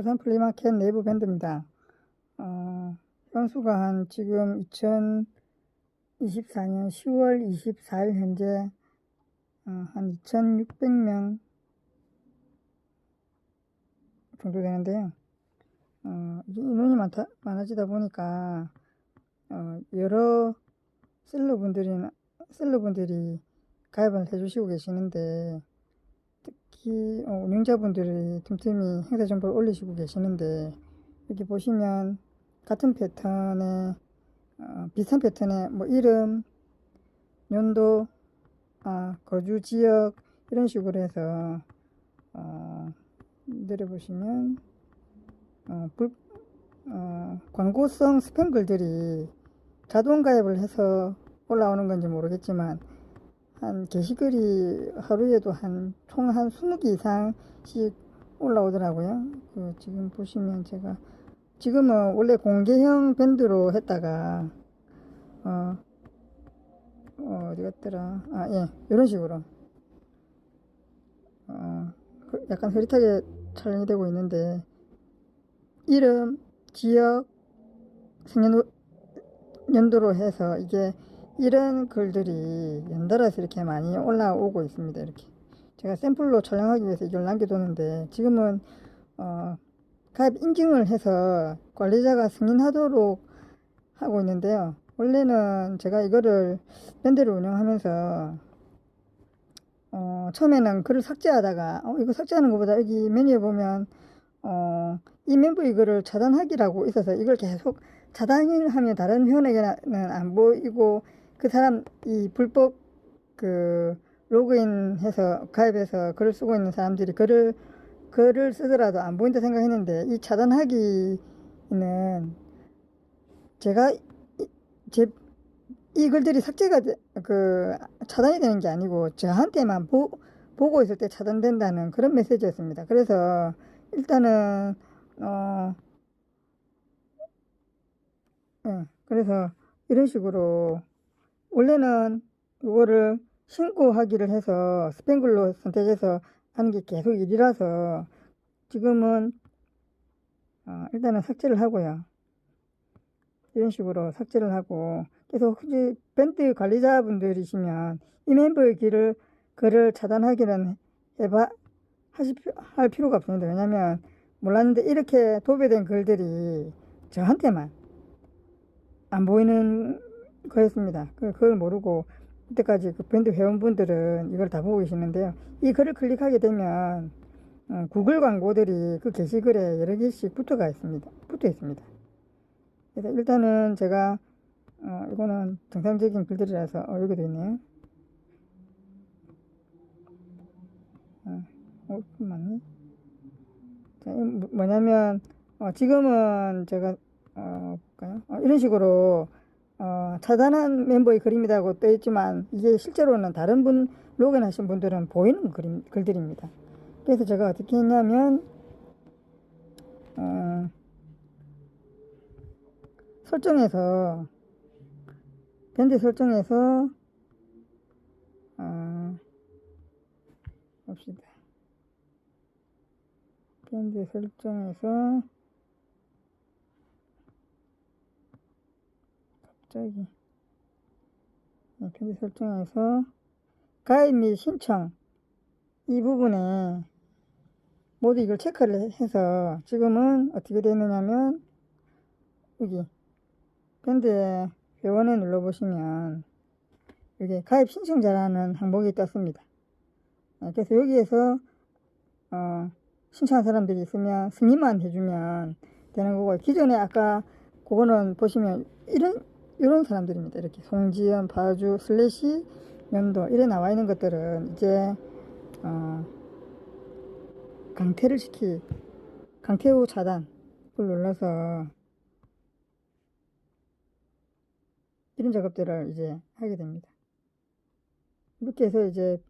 부산 플리마켓 내부 밴드입니다. 어, 현수가 한 지금 2024년 10월 24일 현재 어, 한 2,600명 정도 되는데요. 어, 인원이 많다, 많아지다 보니까 어, 여러 셀러분들이나 셀러분들이 가입을 해주시고 계시는데 특히 어, 운영자분들이 틈틈이 행사 정보를 올리시고 계시는데 여기 보시면 같은 패턴의 어, 비슷한 패턴의 뭐 이름, 연도, 아, 거주 지역 이런 식으로 해서 어, 내려보시면 어, 불, 어, 광고성 스팸 글들이 자동 가입을 해서 올라오는 건지 모르겠지만 한 게시글이 하루에도 한총한 20개 이상씩 올라오더라고요. 그 지금 보시면 제가 지금은 원래 공개형 밴드로 했다가 어, 어 어디 갔더라? 아 예, 이런 식으로 어, 그 약간 흐릿하게 촬영이 되고 있는데 이름, 지역, 생년 연도로 해서 이게 이런 글들이 연달아서 이렇게 많이 올라오고 있습니다. 이렇게 제가 샘플로 촬영하기 위해서 이걸 남겨뒀는데 지금은 어, 가입 인증을 해서 관리자가 승인하도록 하고 있는데요. 원래는 제가 이거를 밴드를 운영하면서 어, 처음에는 글을 삭제하다가 어, 이거 삭제하는 것보다 여기 메뉴에 보면 어, 이 멤버 이거를 차단하기라고 있어서 이걸 계속 차단을 하면 다른 회원에게는 안 보이고 그 사람 이 불법 그 로그인해서 가입해서 글을 쓰고 있는 사람들이 글을 글을 쓰더라도 안 보인다 생각했는데 이 차단하기는 제가 이, 제, 이 글들이 삭제가 되- 그 차단이 되는 게 아니고 저한테만 보, 보고 있을 때 차단된다는 그런 메시지였습니다. 그래서 일단은 어 예, 그래서 이런 식으로 원래는 이거를 신고하기를 해서 스팸글로 선택해서 하는 게 계속 일이라서 지금은 어, 일단은 삭제를 하고요. 이런 식으로 삭제를 하고 계속 혹시 밴드 관리자분들이시면 이 멤버의 길을 글을 차단하기는 해봐 피- 할 필요가 없습니다. 왜냐면 몰랐는데 이렇게 도배된 글들이 저한테만 안 보이는 거였습니다. 그- 그걸 모르고 이때까지 그 밴드 회원분들은 이걸 다 보고 계시는데요. 이 글을 클릭하게 되면 어, 구글 광고들이 그 게시글에 여러 개씩 붙어가 있습니다. 붙어 있습니다. 그래서 일단은 제가 어, 이거는 정상적인 글들이라서 어, 여기도 있네요. 어, 어, 맞네. 자, 이 뭐- 뭐냐면 어, 지금은 제가 어, 볼까요? 어, 이런 식으로 어, 차단한 멤버의 그림이라고 떠 있지만 이게 실제로는 다른 분 로그인 하신 분들은 보이는 그림, 글들입니다. 그래서 제가 어떻게 했냐면 어, 설정에서 밴드 설정에서 어, 봅시다. 밴드 설정에서 갑자기 네, 밴드 설정에서 가입 및 신청 이 부분에 모두 이걸 체크를 해서 지금은 어떻게 되느냐면 여기 밴드에 회원에 눌러보시면 여기 가입 신청자라는 항목이 떴습니다. 네, 그래서 여기에서 어, 신청한 사람들이 있으면 승인만 해주면 되는 거고 기존에 아까 그거는 보시면 이런 이런 사람들입니다. 이렇게 송지연, 바주, 슬래시, 연도 이래 나와 있는 것들은 이제 어, 강퇴를 시키 강퇴 후 차단을 눌러서 이런 작업들을 이제 하게 됩니다. 이렇게 해서 이제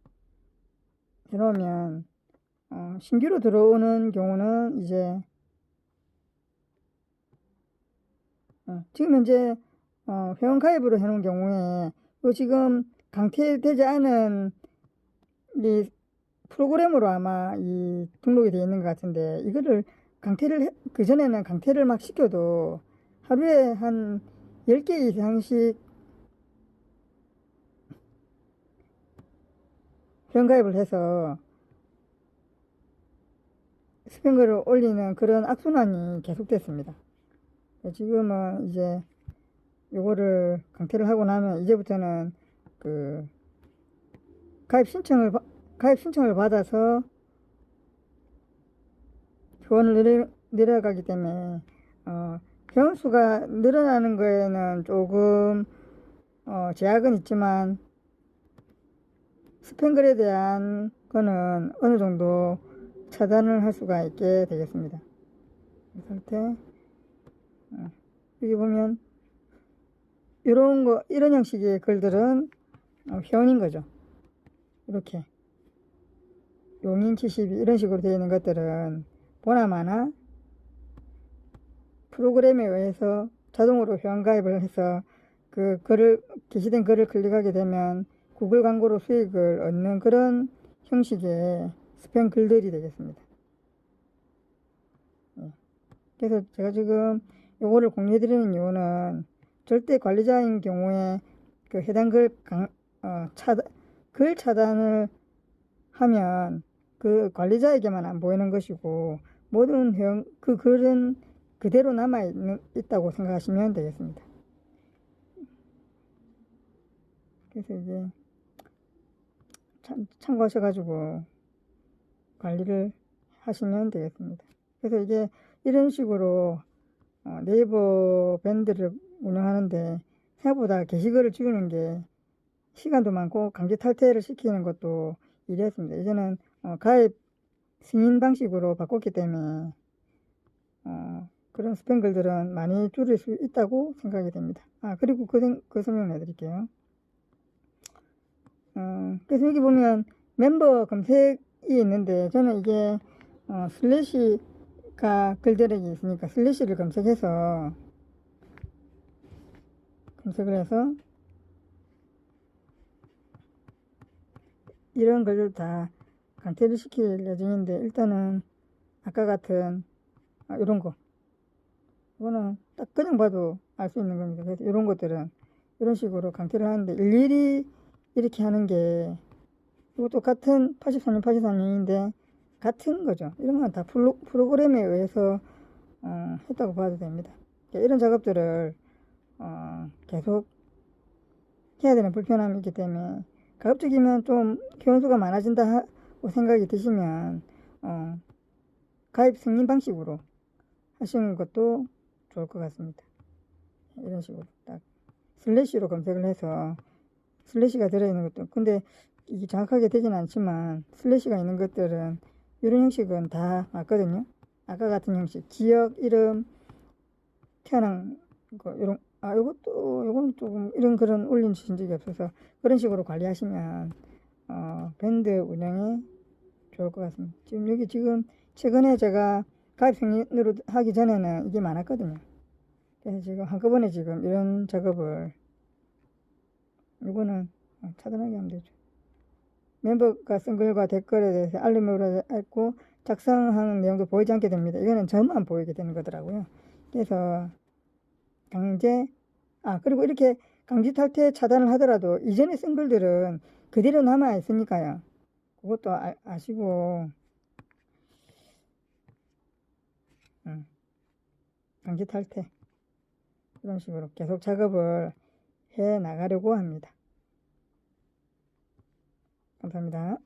해놓으면 어, 신규로 들어오는 경우는 이제 어, 지금 현재 어, 회원 가입으로 해놓은 경우에 요 지금 강퇴되지 않은 이 프로그램으로 아마 이 등록이 되어 있는 것 같은데 이거를 강퇴를 해- 그전에는 강퇴를 막 시켜도 하루에 한 10개 이상씩 회원가입을 해서 스팸글을 올리는 그런 악순환이 계속됐습니다. 지금은 이제 요거를 강퇴를 하고 나면 이제부터는 그 가입 신청을 바- 가입 신청을 받아서 회원을 내려, 내려가기 때문에 어, 회원 수가 늘어나는 거에는 조금 어, 제약은 있지만 스팸글에 대한 거는 어느 정도 차단을 할 수가 있게 되겠습니다. 이 상태 어, 여기 보면 이런 거 이런 형식의 글들은 어, 회원인 거죠. 이렇게 용인 72 이런 식으로 되어 있는 것들은 보나마나 프로그램에 의해서 자동으로 회원 가입을 해서 그 글을 게시된 글을 클릭하게 되면 구글 광고로 수익을 얻는 그런 형식의 스팸 글들이 되겠습니다. 예. 그래서 제가 지금 요거를 공유해 드리는 이유는 절대 관리자인 경우에 그 해당 글 강, 어, 차단, 글 차단을 하면 그 관리자에게만 안 보이는 것이고 모든 회원 그 글은 그대로 남아 있는, 있다고 생각하시면 되겠습니다. 그래서 이제 참, 참고하셔가지고 관리를 하시면 되겠습니다. 그래서 이게 이런 식으로 어, 네이버 밴드를 운영하는데 생각보다 게시글을 줄이는 게 시간도 많고 강제 탈퇴를 시키는 것도 이랬습니다. 이제는 어, 가입 승인 방식으로 바꿨기 때문에 어, 그런 스팸글들은 많이 줄일 수 있다고 생각이 됩니다. 아 그리고 그, 생- 그 설명을 해드릴게요. 어, 그래서 여기 보면 멤버 검색이 있는데 저는 이게 어, 슬래시가 글들이 있으니까 슬래시를 검색해서 검색을 해서 이런 글들 다 강퇴를 시킬 예정인데 일단은 아까 같은 아, 이런 거 이거는 딱 그냥 봐도 알 수 있는 겁니다. 그래서 이런 것들은 이런 식으로 강퇴를 하는데 일일이 이렇게 하는 게 이것도 같은 84년 84년인데 같은 거죠. 이런 건 다 프로그램에 의해서 어, 했다고 봐도 됩니다. 그러니까 이런 작업들을 어, 계속 해야 되는 불편함이 있기 때문에 가급적이면 좀 교원수가 많아진다 하고 생각이 드시면 어, 가입 승인 방식으로 하시는 것도 좋을 것 같습니다. 이런 식으로 딱 슬래시로 검색을 해서 슬래시가 들어있는 것도 근데 이게 정확하게 되진 않지만 슬래시가 있는 것들은 이런 형식은 다 맞거든요. 아까 같은 형식 지역 이름 태어난 거 이런 아 요것도 요거는 조금 이런 그런 올린 주신 적이 없어서 그런 식으로 관리하시면 어 밴드 운영에 좋을 것 같습니다. 지금 여기 지금 최근에 제가 가입 승인으로 하기 전에는 이게 많았거든요. 그래서 지금 한꺼번에 지금 이런 작업을 이거는 어, 차단하게 하면 되죠. 멤버가 쓴 글과 댓글에 대해서 알림으로 했고 작성한 내용도 보이지 않게 됩니다. 이거는 저만 보이게 되는 거더라고요. 그래서 강제 아 그리고 이렇게 강제 탈퇴 차단을 하더라도 이전에 쓴 글들은 그대로 남아 있으니까요. 그것도 아, 아시고 음, 강제 탈퇴 이런 식으로 계속 작업을 해 나가려고 합니다. 감사합니다.